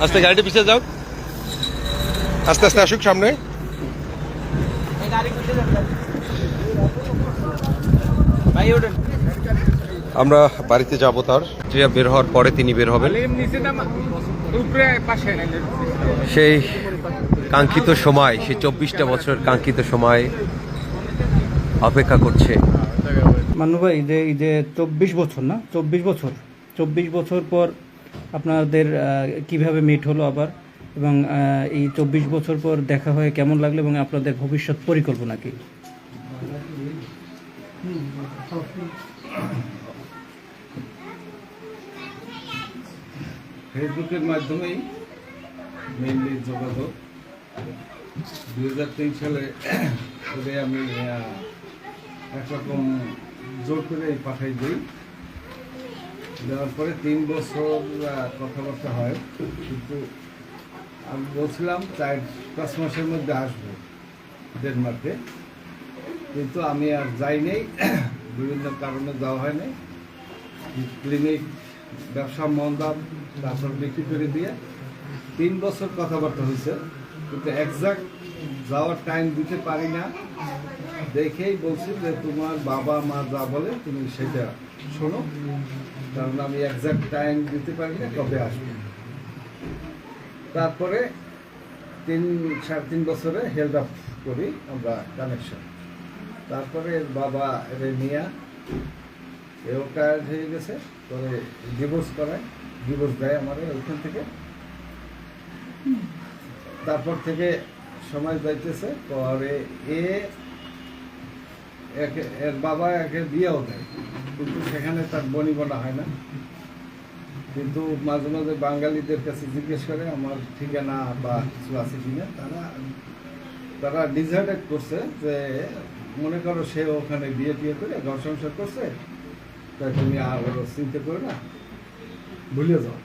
আস্তে গাড়িটা পিছিয়ে যাও। আস্তে আস্তে আসুক সামনে। আমরা বাড়িতে যাব তার। যে বের হওয়ার পরে তিনি বের হবেন। নিচে নামা উপরে পাশে সেই কাঙ্ক্ষিত সময় সেই চব্বিশটা বছরের কাঙ্ক্ষিত সময় অপেক্ষা করছে। মান্নু ভাই ঈদে ঈদে চব্বিশ বছর না? চব্বিশ বছর। চব্বিশ বছর পর আপনাদের কীভাবে মিট হলো আবার? এবং এই চব্বিশ বছর পর দেখা হয়ে কেমন লাগল এবং আপনাদের ভবিষ্যৎ পরিকল্পনা কি? ফেসবুকের মাধ্যমেই মেনলি যোগাযোগ। দু হাজার তিন সালে আমি একরকম জোর করে পাঠাই দিই। দেওয়ার পরে তিন বছর কথাবার্তা হয়। কিন্তু আমি বলছিলাম, চার, পাঁচ মাসের মধ্যে আসব ডেনমার্কে। কিন্তু আমি আর যাইনি বিভিন্ন কারণে যাওয়া হয়নি। ক্লিনিক, ব্যবসা মন্দা তারপর বিক্রি করে দিয়ে তিন বছর কথাবার্তা হয়েছে। কিন্তু একজাক্ট যাওয়ার টাইম দিতে পারি না। দেখেই বলছি যে তোমার বাবা, মা যা বলে তুমি সেটা শোনো। কারণ আমি একজাক্ট টাইম দিতে পারি না কবে আসবে। তারপরে তিন, সাড়ে তিন বছরে হেল্ড আপ করি আমরা কানেকশন তারপরে বাবা রেনিয়া এও টায়ার্ড হয়ে গেছে, পরে ডিভোর্স করায় ডিভোর্স দেয় আমার ওইখান থেকে। তারপর থেকে সময় যাইতেছে, পরে এ একে, এর বাবা একে বিয়েও দেয়। কিন্তু সেখানে তার বনিবনা হয় না। কিন্তু মাঝে মাঝে বাঙালিদের কাছে জিজ্ঞেস করে, আমার ঠিকানা বা কিছু আছে কিনা? তারা তারা ডিসাইডেড করছে যে, মনে করো সে ওখানে বিয়ে টিয়ে করে ঘর সংসার করছে তাই তুমি আর চিন্তা করো না, ভুলে যাও।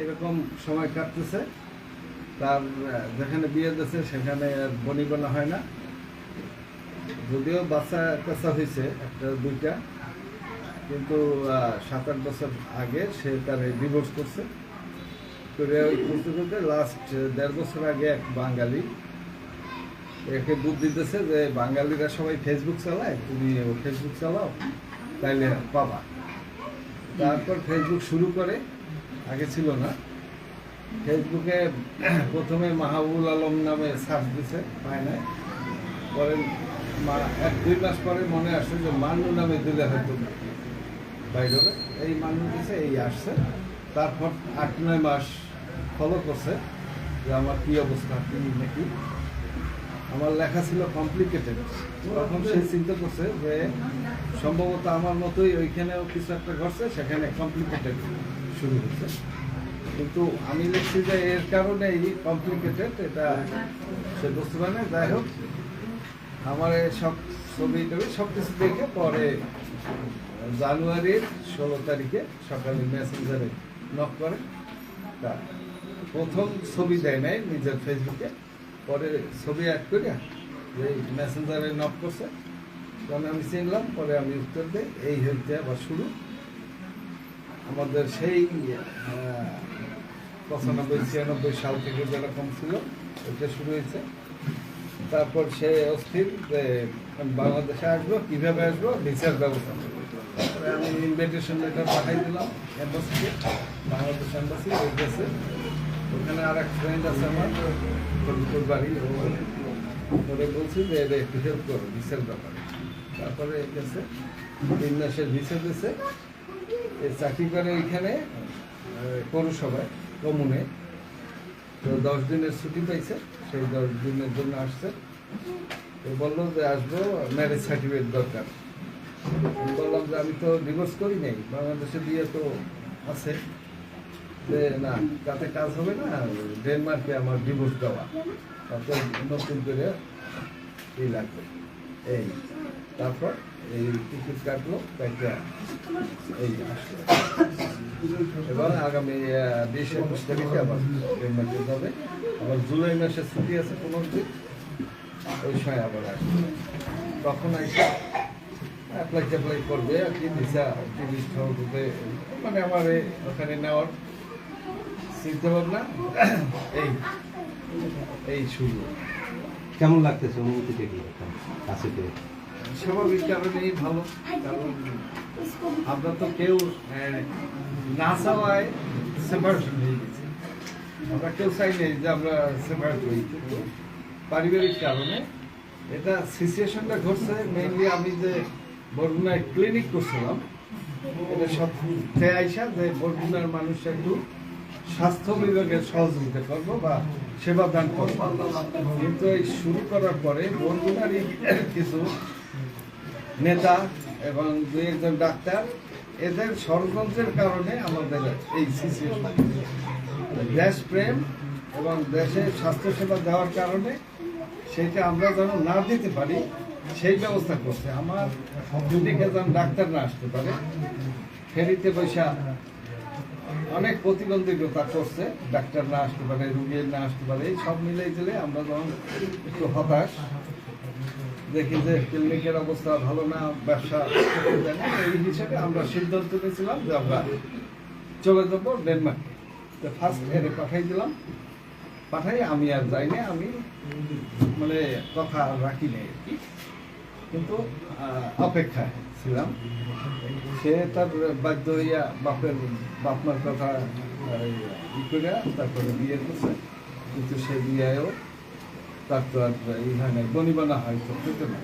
এরকম সময় কাটতেছে। তার যেখানে বিয়ে দিয়েছে, সেখানে বনিবনা হয় না। যদিও বাচ্চা কাচ্চা হয়েছে, একটা, দুইটা। কিন্তু সাত, আট বছর আগে সে তার ডিভোর্স করছে। করে লাস্ট দেড় বছর আগে এক বাঙালি, একে বুদ্ধি দিতেছে যে, বাঙালিরা সবাই ফেসবুক চালায়, তুমি ফেসবুক চালাও, তাইলে পাবা। তারপর ফেসবুক শুরু করে, আগে ছিল না। ফেসবুকে প্রথমে মাহবুল আলম নামে সার্চ দিছে, পায় না পরে এক, দুই মাস পরে মনে আসছে যে মান্নু নামে দিলে হয়তো বাইর এই মান্নু দিছে, এই আসছে। তারপর আট, নয় মাস ফলো করছে যে আমার কি অবস্থা, কি নাকি? আমার লেখা ছিল কমপ্লিকেটেড তখন সে চিন্তা করছে যে সম্ভবত আমার মতোই ওইখানেও কিছু একটা ঘটছে, সেখানে কমপ্লিকেটেড শুরু হচ্ছে। কিন্তু আমি লিখছি যে এর কারণে কমপ্লিকেটেড এটা সে বুঝতে পারে যাই হোক আমার সব ছবি টবি সব কিছু দেখে পরে জানুয়ারির ষোলো তারিখে সকালে মেসেঞ্জারে নক করে। তা প্রথম ছবি দেয় নাই নিজের ফেসবুকে পরে ছবি অ্যাড করে এই মেসেঞ্জারে নক করছে। তখন আমি চিনলাম, পরে আমি উত্তর দিই, এই হইতে আবার শুরু। আমাদের সেই পঁচানব্বই ছিয়ানব্বই সাল থেকে যেরকম ছিল, ওইটা শুরু হয়েছে। তারপর সে অস্থির যে বাংলাদেশে আসব কীভাবে আসব ভিসার ব্যবস্থা আমি ইনভিটেশন লেটার পাঠাই দিলাম এম্বাসিকে বাংলাদেশ এম্বাসি গেছে ওখানে আর এক ফ্রেন্ড আছে আমার বাড়ি ওরে বলছি যে এটা একটু হেল্প করো ভিসার ব্যাপারে। তারপরে গেছে তিন মাসের ভিসা দিয়েছে চাকরি করে আহ, পৌরসভায় কমুনে। তো দশ দিনের ছুটি পাইছে, সেই দশ দিনের জন্য আসছে। তো বলল যে আসব ম্যারেজ সার্টিফিকেট দরকার। বললাম যে আমি তো ডিভোর্স করি নাই, বাংলাদেশে বিয়ে তো আছে। যে না, তাতে কাজ হবে না ডেনমার্কে আমার ডিভোর্স দেওয়া। তাতে নতুন করে এই লাগবে। এই, তারপর এই টিকিট কাটলো কাইটা এই আসলো। এবার আগামী বিশ একুশ তারিখে আবার ডেনমার্কে যাবে আবার জুলাই মাসে ছুটি আছে পনেরো দিন ওই সময় আবার আসবে। তখন এসে অ্যাপ্লাই ট্যাপ্লাই করবে আর কি ভিসা টুরিস্ট হাউসে মানে আমার ওখানে নেওয়ার চিন্তা ভাবনা এই এই শুরু। কেমন লাগতেছে অনুভূতিটা কি পেয়ে? স্বাভাবিক কারণেই ভালো আমরা তো কেউ না চাওয়ায় হয়ে গেছি। আমরা কেউ চাই নেই যে আমরা পারিবারিক কারণে এটা সিচুয়েশনটা ঘটছে মেইনলি আমি যে বরগুনায় ক্লিনিক করছিলাম, এটা সব আইসা যে বরগুনার মানুষ একটু স্বাস্থ্য বিভাগের সহযোগিতা করব বা সেবা দান করব। কিন্তু এই শুরু করার পরে বরগুনারই কিছু নেতা এবং দুই একজন ডাক্তার, এদের ষড়যন্ত্রের কারণে আমাদের এই সিচুয়েশন দেশপ্রেম এবং দেশে স্বাস্থ্যসেবা দেওয়ার কারণে সেটা আমরা যেন না দিতে পারি, সেই ব্যবস্থা করছে। আমার দুদিকে যেন ডাক্তার না আসতে পারে, ফেরিতে বৈশা অনেক প্রতিবন্ধকতা করছে, ডাক্তার না আসতে পারে, রুগী না আসতে পারে, এই সব মিলাই গেলে আমরা যখন একটু হতাশ। দেখি যে ক্লিনিকের অবস্থা ভালো না, ব্যবসা এই হিসেবে আমরা সিদ্ধান্ত নিয়েছিলাম যে আমরা চলে যাব ডেনমার্কে তো ফার্স্ট এরে পাঠাই দিলাম। পাঠাই, আমি আর যাইনি আমি মানে কথা রাখি নাই কিন্তু অপেক্ষায় ছিলাম। সে তার বাধ্য হইয়া বাপের বাপমার কথা ই করে তারপরে বিয়ে করছে কিন্তু সে বিয়েও তার তো আর ই হয় নাই বনিবানা হয়তো হইতো না।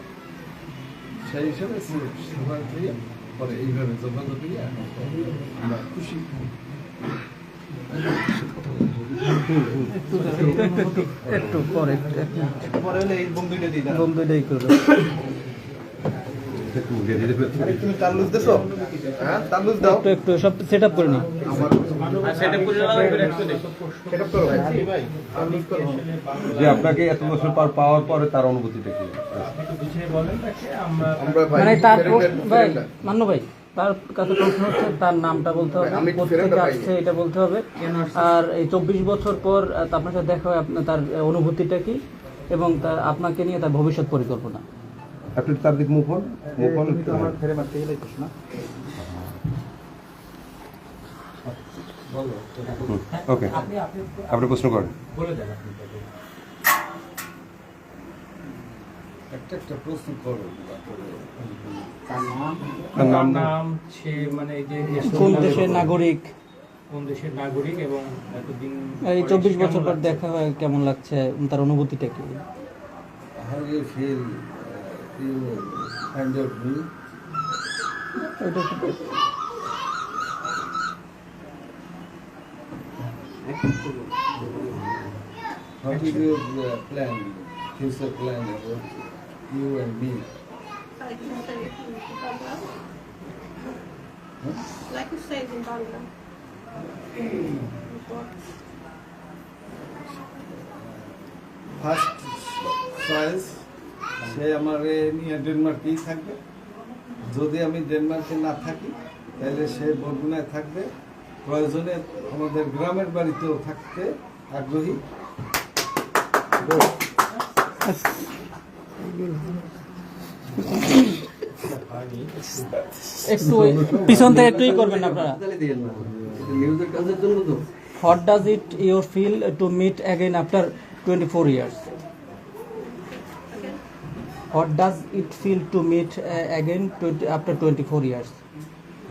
সেই হিসেবে সে সবার হইয়া পরে এইভাবে যোগাযোগ হইয়া আমরা খুশি। একটু পরে একটু এক হলে এই বন্ধুটা দিই বন্ধুটাই করবে। হ্যাঁ একটু একটু সব সেট আপ করে নিই। যে আপনাকে এত বছর পর পাওয়ার পরে তার অনুভূতিটা কি? মানে তার ভাই মান্য ভাই তার কাছে প্রশ্ন হচ্ছে তার নামটা বলতে হবে কোথেকে আসছে এটা বলতে হবে। আর এই চব্বিশ বছর পর আপনার সাথে দেখা হয় আপনার তার অনুভূতিটা কি? এবং তার আপনাকে নিয়ে তার ভবিষ্যৎ পরিকল্পনা। আপনি তার দিক মুখ হন ওকে। আপনি প্রশ্ন করেন। একটা একটা প্রশ্ন করো। তার নাম? নাম সে মানে এই যে কোন দেশের নাগরিক? কোন দেশের নাগরিক এবং এতদিন এই চব্বিশ বছর পর দেখা হয় কেমন লাগছে? তার অনুভূতিটা কি? How do you uh, uh, plan future plan about you and me Like you said in Bangla. huh? Like you said in Bangla. First choice সে আমার এ নিয়ে ডেনমার্কেই থাকবে যদি আমি ডেনমার্কে না থাকি তাহলে সে বরগুনায় থাকবে প্রয়োজনে আমাদের গ্রামের বাড়িতেও থাকতে আগ্রহী। একটু পিছন থেকে একটুই করবেন আপনারা। What does it your feel to meet again after twenty four years what does it feel to meet again after twenty four years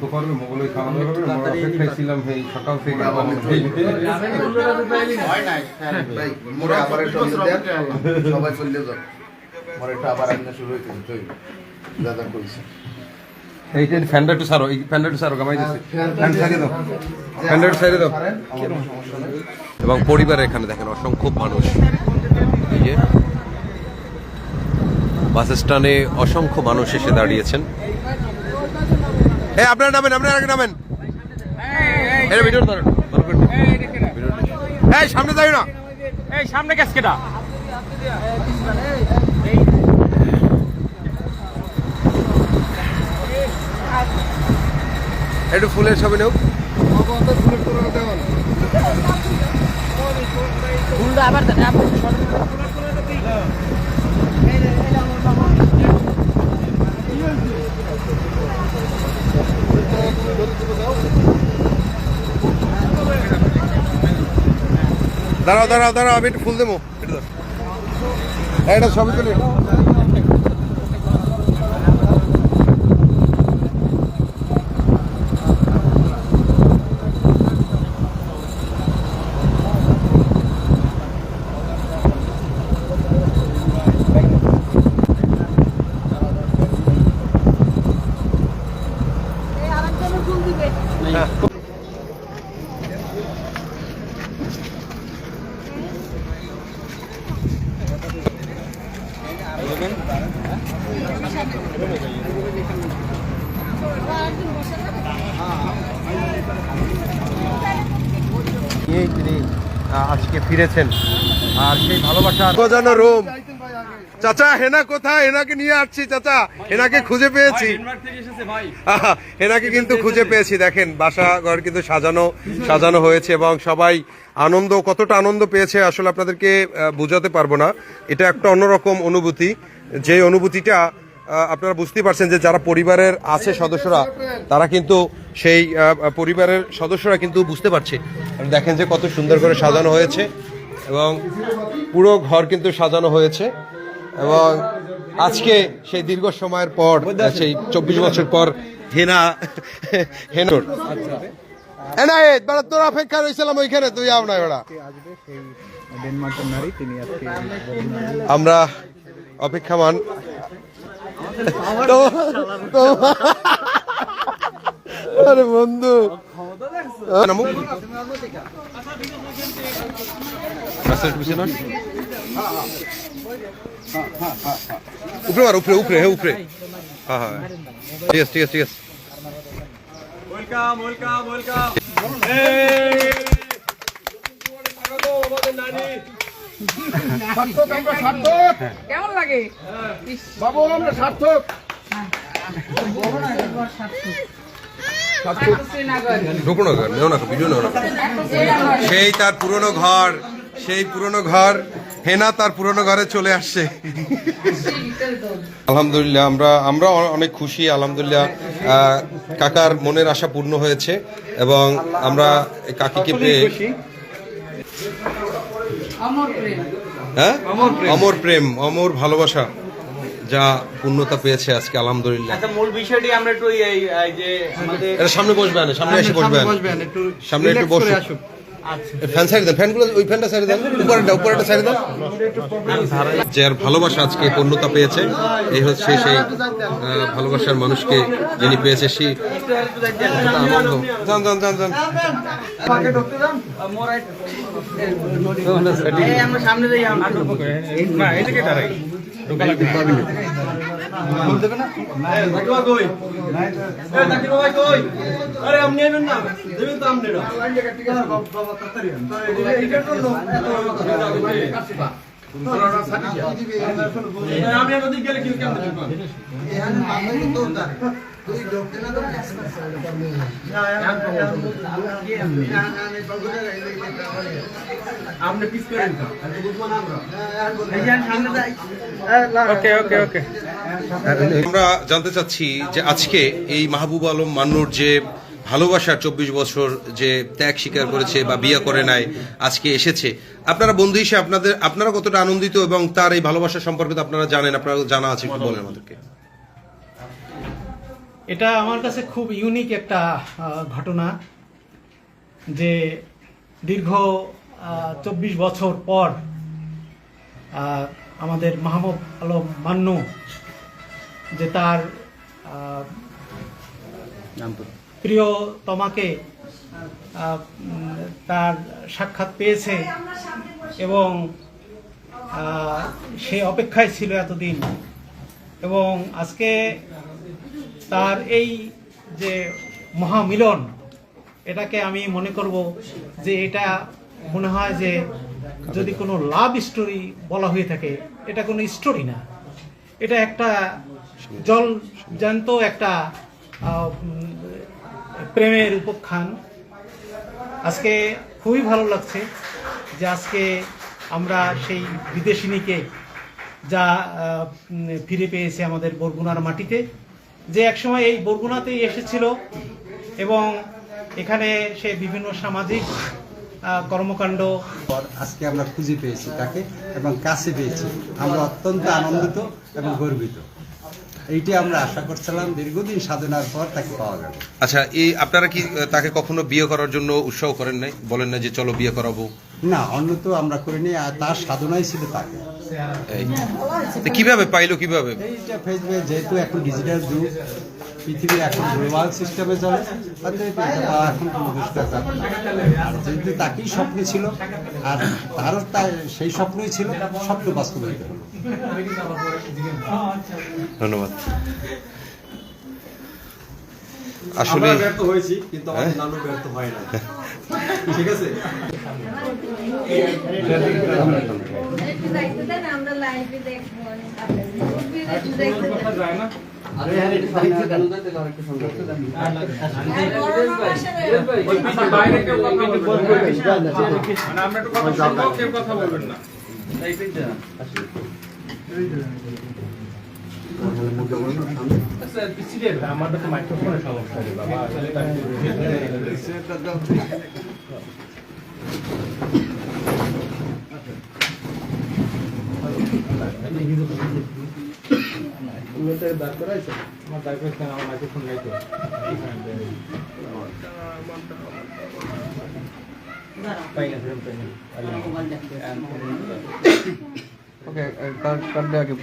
খাওয়া করবে মোগল ওই খাওয়া দাওয়া করবে আমরা অপেক্ষায় ছিলাম এই সকাল থেকে হয় নাই ভাই মোরে আবার একটা সবাই চলে যাও। মোরে একটা আবার আইনা শুরু হইতেছে দাদা করেছে এই যে ফ্যানটা একটু সারো এই ফ্যানটা একটু সারো কামাই দিচ্ছি ফ্যান সারিয়ে দাও। ফ্যানটা একটু সারিয়ে দাও। এবং পরিবারের এখানে দেখেন অসংখ্য মানুষ। এই যে বাস স্ট্যান্ডে অসংখ্য মানুষ এসে দাঁড়িয়েছেন। এই আপনারা নামেন আপনারা আগে নামেন এটা ভিডিও ধরেন। এই সামনে যাই না এই সামনে গ্যাসকেটা একটু ফুলের ছবি নেও দাঁড়াও দাঁড়াও দাঁড়াও আমি একটু ফুল দেবো। এটা ছবি তুলি নিয়েই তিনি আহ, আজকে ফিরেছেন। আর সেই ভালোবাসা গজানো রোম। চাচা, হেনা কোথায়? হেনাকে নিয়ে আসছি, চাচা। হেনাকে খুঁজে পেয়েছি। হেনাকে কিন্তু খুঁজে পেয়েছি। দেখেন বাসা ঘর কিন্তু সাজানো সাজানো হয়েছে এবং সবাই আনন্দ, কতটা আনন্দ পেয়েছে আসলে আপনাদেরকে বোঝাতে পারব না। এটা একটা অন্যরকম অনুভূতি। যে অনুভূতিটা আপনারা বুঝতেই পারছেন যে যারা পরিবারের আছে সদস্যরা, তারা কিন্তু সেই পরিবারের সদস্যরা কিন্তু বুঝতে পারছে। দেখেন যে কত সুন্দর করে সাজানো হয়েছে। এবং পুরো ঘর কিন্তু সাজানো হয়েছে। এবং আজকে সেই দীর্ঘ সময়ের পর, সেই চব্বিশ বছর পর হেনা হেনুর এনা এ, তোর অপেক্ষা রয়েছিলাম ওইখানে, তুই আও না ওরা আমরা অপেক্ষামান। বন্ধু। নামুক। রাস্তা একটু পিছিয়ে উপরে মার উপরে উপরে হ্যাঁ উপরে হ্যাঁ হ্যাঁ ঠিক আছে ঠিক আছে ঠিক আছে ওয়েলকাম ওয়েলকাম ওয়েলকাম কেমন লাগে বাবু আমরা সার্থক শ্রীনগর ঘর, নেও না ভিডিও নেও না সেই তার পুরনো ঘর সেই পুরনো ঘর হেনা তার পুরনো ঘরে চলে আসছে আলহামদুলিল্লাহ আমরা আমরা অনেক খুশি আলহামদুলিল্লাহ। আহ, কাকার মনের আশা পূর্ণ হয়েছে এবং আমরা কাকিকে পেয়ে অমর প্রেম। হ্যাঁ? অমর প্রেম। অমর ভালোবাসা যা পূর্ণতা পেয়েছে আজকে আলহামদুলিল্লাহ। আচ্ছা মূল বিষয়টি আমরা একটু এই এই যে আমাদের সামনে বসবেন সামনে এসে বসবেন। সামনে একটু বসুন। ফ্যান সাইড দেন ফ্যানগুলো ওই ফ্যানটা সাইড দেন উপরেটা উপরেটা সাইড দেন। যার ভালোবাসা আজকে পূর্ণতা পেয়েছে এই হচ্ছে সেই আহ, ভালোবাসার মানুষকে যিনি পেয়েছে আনন্দ যান যান যান যান। সামনে যাই আমরা না? কই এ থাকিবা কই? আরে আপনি নেবেন না। দেবেন তো আপনি আমি গেলে কি কেমন আপনি পিস করেন ওকে ওকে ওকে আমরা জানতে চাচ্ছি যে আজকে এই মাহবুব আলম মান্নুর যে ভালোবাসার চব্বিশ বছর যে ত্যাগ স্বীকার করেছে বা বিয়ে করে নাই আজকে এসেছে। আপনারা বন্ধু হিসেবে আপনাদের আপনারা কতটা আনন্দিত এবং তার এই ভালোবাসা সম্পর্কে তো আপনারা জানেন আপনারা জানা আছে একটু বলেন আমাদেরকে। এটা আমার কাছে খুব ইউনিক একটা ঘটনা যে দীর্ঘ চব্বিশ বছর পর আমাদের মাহমুদ আলম মান্নু যে তার আহ, উম, তার সাক্ষাৎ পেয়েছে এবং সে অপেক্ষায় ছিল এতদিন। এবং আজকে তার এই যে মহামিলন, এটাকে আমি মনে করব যে এটা মনে হয় যে যদি কোনো লাভ স্টোরি বলা হয়ে থাকে, এটা কোনো স্টোরি না। এটা একটা জল জ্যান্ত একটা প্রেমের উপখ্যান। আজকে খুবই ভালো লাগছে যে আজকে আমরা সেই বিদেশিনীকে যা ফিরে পেয়েছে আমাদের বরগুনার মাটিতে। যে একসময় এই বরগুনাতেই এসেছিল এবং এখানে সে বিভিন্ন সামাজিক কর্মকাণ্ড পর আজকে আমরা খুঁজে পেয়েছি তাকে এবং কাছে পেয়েছি। আমরা অত্যন্ত আনন্দিত এবং গর্বিত। এইটি আমরা আশা করছিলাম দীর্ঘদিন সাধনার পর তাকে পাওয়া গেল। আচ্ছা এই আপনারা কি তাকে কখনো বিয়ে করার জন্য উৎসাহ করেন নাই? বলেন না যে চলো বিয়ে করাবো। না অন্য তো আমরা করিনি আর তার সাধনাই ছিল তাকে। কীভাবে পাইলো কীভাবে? এইটা ফেসবুক যেহেতু এখন ডিজিটাল যুগ পৃথিবী এখন গ্লোবাল সিস্টেমে চলে এখন কোনো। আর যেহেতু তাকেই স্বপ্ন ছিল আর তারও তার সেই স্বপ্নই ছিল স্বপ্ন বাস্তবায়িত হলো। ধন্যবাদ। আসলে আমরা ব্যর্থ হয়েছি কিন্তু আমাদের নানু ব্যর্থ হয় না ঠিক আছে? আমরা একটু কথা বলবেন না। আমাদের তো মাইক্রোফোনের সমস্যা রে বাবা আসলে তার আমার দায়িত্ব আছে, আমার মাইক্রোফোন নাই তো পাই না পাই না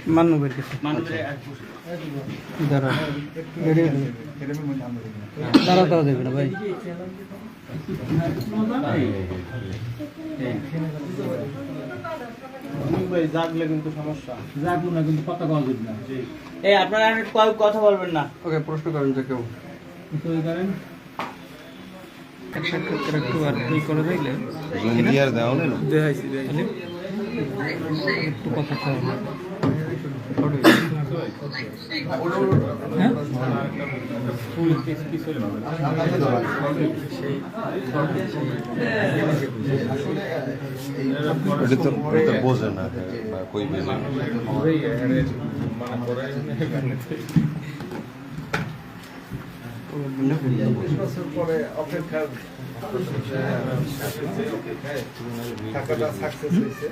মান্নবের কাছে। দাঁড়া। দাঁড়া দাঁড়া দেবে না ভাই। জাগলে কিন্তু সমস্যা। জাগলো না কিন্তু কথা কওয়া এই আপনারা আর কথা বলবেন না। ওকে প্রশ্ন করেন যে কেউ। কারণ। এক সাক্ষাৎকার একটু আর ই করে দিলে জুম একটু কথা হ্যাঁ এটা তো এটা বোঝে না। বছর পরে টাকাটা সাকসেস হয়েছে।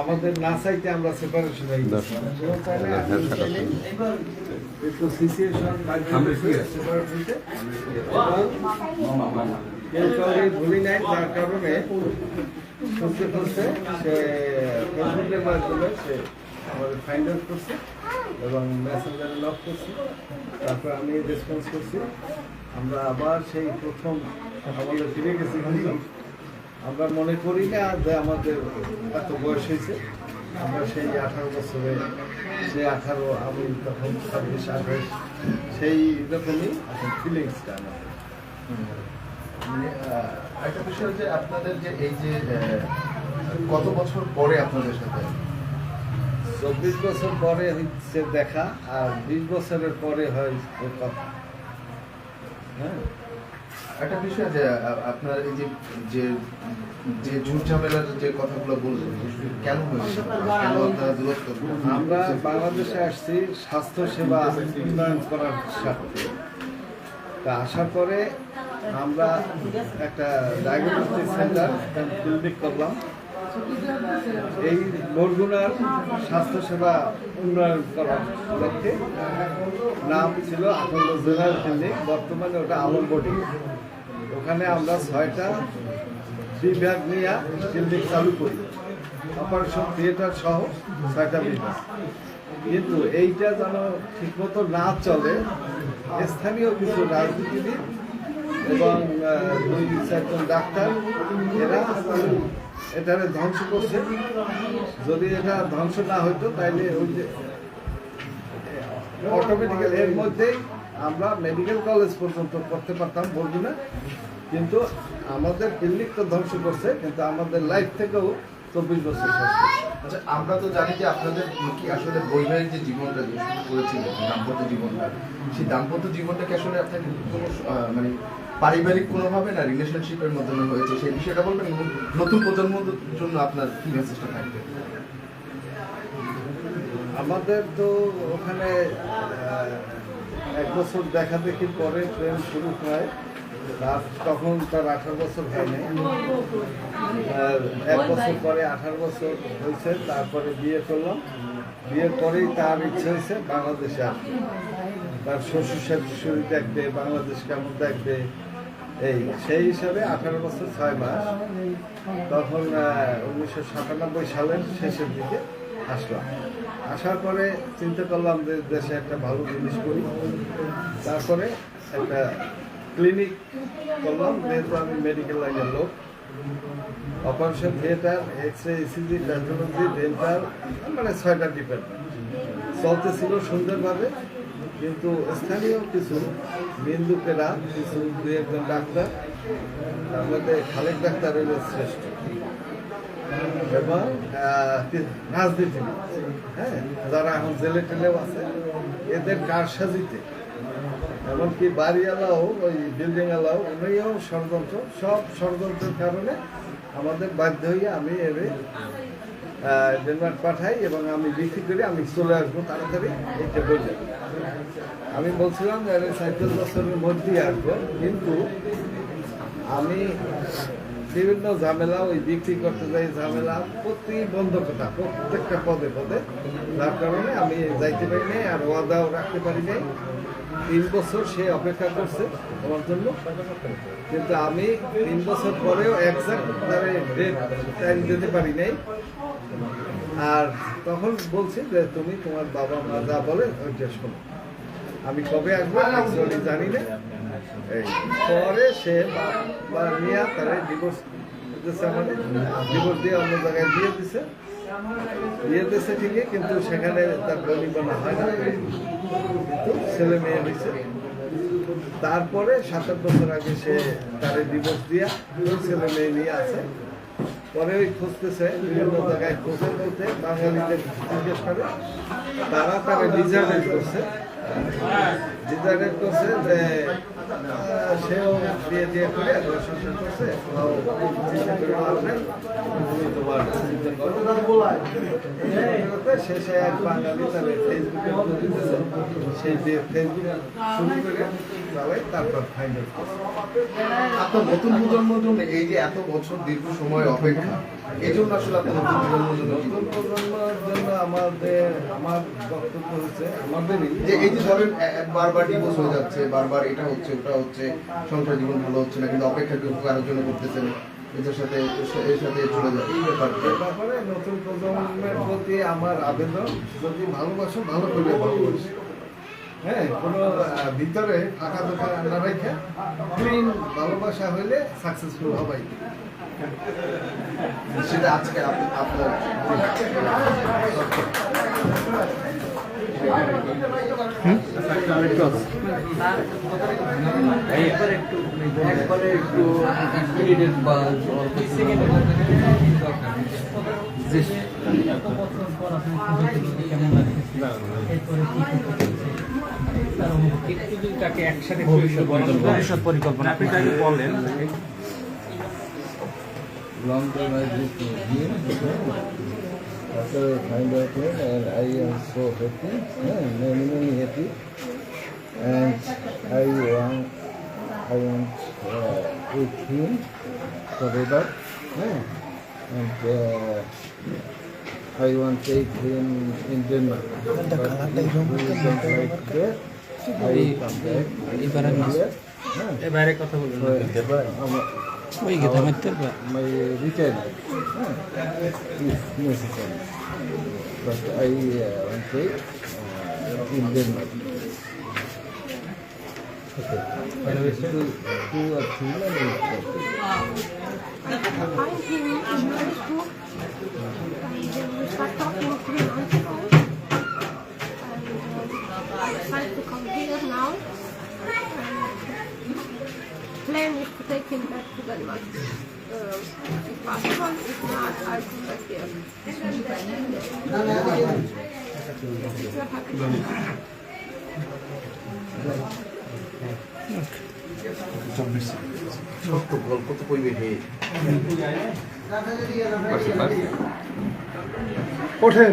আমাদের না চাইতে আমরা সেপারেশন হয়ে গেছি। কেউ চাইলে আমি চাইলে একটু সিচুয়েশন কেউ কাউকে ভুলি নাই যার কারণে খুঁজতে খুঁজতে সে ফেসবুকের মাধ্যমে সে আমাদের ফাইন্ড আউট করছে এবং মেসেঞ্জারে লক করছে। তারপর আমি রেসপন্স করছি। আমরা আবার সেই প্রথম আমাদের ফিরে গেছি। কিন্তু আমরা মনে করি না যে আমাদের এত বয়স হয়েছে। আমরা সেই আঠারো বছরে সে আঠারো আমি তখন ছাব্বিশ আঠাশ সেই রকমই এখন ফিলিংসটা আমার একটা বিষয় যে আপনাদের যে এই যে কত বছর পরে আপনাদের সাথে? চব্বিশ বছর পরে হচ্ছে দেখা আর বিশ বছরের পরে হয় কথা। হ্যাঁ? একটা বিষয় যে আপনার এই যে যে যে ঝুট ঝামেলার যে কথাগুলো বললেন কেন হয়েছে? দূরত্ব আমরা বাংলাদেশে আসছি স্বাস্থ্য সেবা উন্নয়ন করার স্বার্থে। তা আসার পরে আমরা একটা ডায়াগনস্টিক সেন্টার বিল্ডিং করলাম। এই বরগুনার স্বাস্থ্য সেবা উন্নয়ন করার লক্ষ্যে নাম ছিল আখন্দ জেনারেল ক্লিনিক, বর্তমানে ওটা আলম বডি। ওখানে আমরা ছয়টা বিভাগ নিয়ে ক্লিনিক চালু করি। অপারেশন থিয়েটার সহ ছয়টা বিভাগ। কিন্তু এইটা যেন ঠিকমতো না চলে, স্থানীয় কিছু রাজনীতিবিদ এবং দুই চারজন ডাক্তার, এরা এটারে ধ্বংস করছে। যদি এটা ধ্বংস না হইতো, তাইলে ওই যে অটোমেটিক্যাল এর মধ্যেই আমরা মেডিকেল কলেজ পর্যন্ত করতে পারতাম, বলব না। কিন্তু আমাদের ক্লিনিক তো ধ্বংস করছে, কিন্তু আমাদের লাইফ থেকেও চব্বিশ বছর আচ্ছা আমরা তো জানি যে আপনাদের কি আসলে বৈবাহিক যে জীবনটা শুরু করেছিলেন দাম্পত্য জীবনটা, সেই দাম্পত্য জীবনটা কি আসলে আপনাকে কোনো মানে পারিবারিক কোনোভাবে না রিলেশনশিপের মাধ্যমে হয়েছে, সেই বিষয়টা বলবেন? নতুন প্রজন্মের জন্য আপনার কি মেসেজটা থাকবে? আমাদের তো ওখানে এক বছর দেখা দেখি পরে প্রেম শুরু হয়। তার তখন তার আঠারো বছর হয় নাই আর এক বছর পরে আঠারো বছর হয়েছে, তারপরে বিয়ে করলাম। বিয়ের পরেই তার ইচ্ছে হয়েছে বাংলাদেশে আসবে তার শ্বশুর শাশুড়ি দেখবে, বাংলাদেশ কেমন দেখবে? এই, সেই হিসাবে আঠারো বছর ছয় মাস। তখন উনিশশো সাতানব্বই সালের শেষের দিকে আসলাম আসার পরে চিন্তা করলাম যে দেশে একটা ভালো জিনিস করি। তারপরে একটা ক্লিনিক করলাম, যেহেতু আমি মেডিকেল লাইনের লোক। Operation theatre X ray ECG pathology dental মানে ছয়টা ডিপার্টমেন্ট চলতেছিল সুন্দরভাবে কিন্তু স্থানীয় কিছু বিন্দুকেরা কিছু দু একজন ডাক্তার, তার মধ্যে খালেক ডাক্তার হইল শ্রেষ্ঠ। এবং রাজনীতিবিদ হ্যাঁ যারা এখন জেলে টেলেও আছে, এদের কারসাজিতে। এমনকি বাড়িওয়ালাও, ওই বিল্ডিং ওয়ালাও উনিও ষড়যন্ত্র, সব ষড়যন্ত্রের কারণে আমাদের বাধ্য হয়ে আমি এর ডেনমার্ক পাঠাই এবং আমি বিক্রি করে আমি চলে আসব তাড়াতাড়ি, এইটা বললে আমি বলছিলাম যে আরে সাইকেল বছরের মধ্যেই আসব, কিন্তু আমি বিভিন্ন ঝামেলা, ওই বিক্রি করতে যাই ঝামেলা প্রতিবন্ধকতা প্রত্যেকটা পদে পদে। যার কারণে আমি যাইতে পারি নাই আর ওয়াদাও রাখতে পারি নাই। তিন বছর সে অপেক্ষা করছে আমার জন্য। কিন্তু আমি তিন বছর পরেও একজাক্ট তারে ডেট টাইম দিতে পারি নাই। আর তখন বলছি যে তুমি তোমার বাবা মা যা বলে ওইটা শোনো। আমি কবে আসব জানি না। পরে সে নিয়ে তারা ডিভোর্স দিতেছে আমাদের। ডিভোর্স দিয়ে অন্য জায়গায় দিয়ে দিছে। দিয়ে দিছে ঠিকই, কিন্তু সেখানে তার বলিবনা হয় না। কিন্তু ছেলে মেয়ে হয়েছে। তারপরে সাত আট বছর আগে সে তারে ডিভোর্স দিয়া ছেলে মেয়ে নিয়ে আছে পরে ওই খুঁজতেছে, বিভিন্ন জায়গায় খুঁজে বলতে বাঙালিদের জিজ্ঞেস করে। তারা তারা ডিজার্টেড করছে। Amen. ডিজার্টেড করছে যে সেও বিয়ে দিয়ে করে সংসার করছে শেষে এক বাঙালি ফেসবুকে দিতেছে সেই ফেসবুক শুরু করে তারপর ফাইনাল আপনার নতুন প্রজন্মের জন্য এই যে এত বছর দীর্ঘ সময় অপেক্ষা এই জন্য আসলে আপনার নতুন প্রজন্মের জন্য নতুন প্রজন্মের জন্য আমাদের আমার বক্তব্য হচ্ছে আমাদেরই যে এই যে ধরেন এ- এ- বারবার ডিভোর্স হয়ে যাচ্ছে, বারবার এটা হচ্ছে, ওটা হচ্ছে, সংসার জীবন ভালো হচ্ছে না, কিন্তু অপেক্ষা কেউ কারোর জন্য করতেছেন এদের সাথে, এর সাথে চলে যায়, এই ব্যাপারটা ব্যাপারে নতুন প্রজন্মের প্রতি আমার আবেদন, যদি ভালোবাসো, ভালো করে ভালোবাসো। হ্যাঁ কোনো ভিতরে ফাঁকা দোকান না রেখে ক্লিন ভালোবাসা হইলে সাকসেসফুল হবাই। সেটা আজকে আপনার। ভবিষ্যৎ পরিকল্পনা। আপনি তাকে বলেন। Long time After I find out here, and I am so happy, yeah, many, many happy. And I want, I want uh, with him forever. Yeah. And uh, I want to take him in Denmark. But if he don't like that, I will come back. এবারে Here. Yeah. এবারে কথা বলবেন So, আমার- ওই গেতা মারতে পারবা my return huh? if necessary. But I plan is to take him back to Denmark. Um, if possible, if not, I'll come back here. If you're happy. ছোট্ট গল্প তো পরিবেশে ওঠেন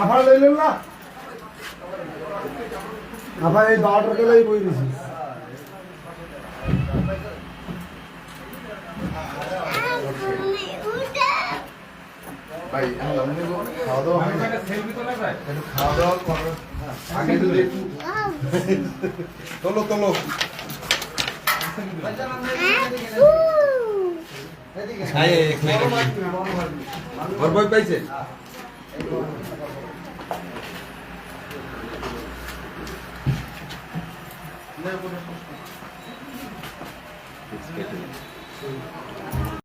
আফার লইলেন না? আফা এই বারোটার গেলেই বই দিছি। ভাই খাওয়া দাওয়া খাওয়া দাওয়া করার আগে যদি একটু তোলো তোলো। বই পাইছে It's getting-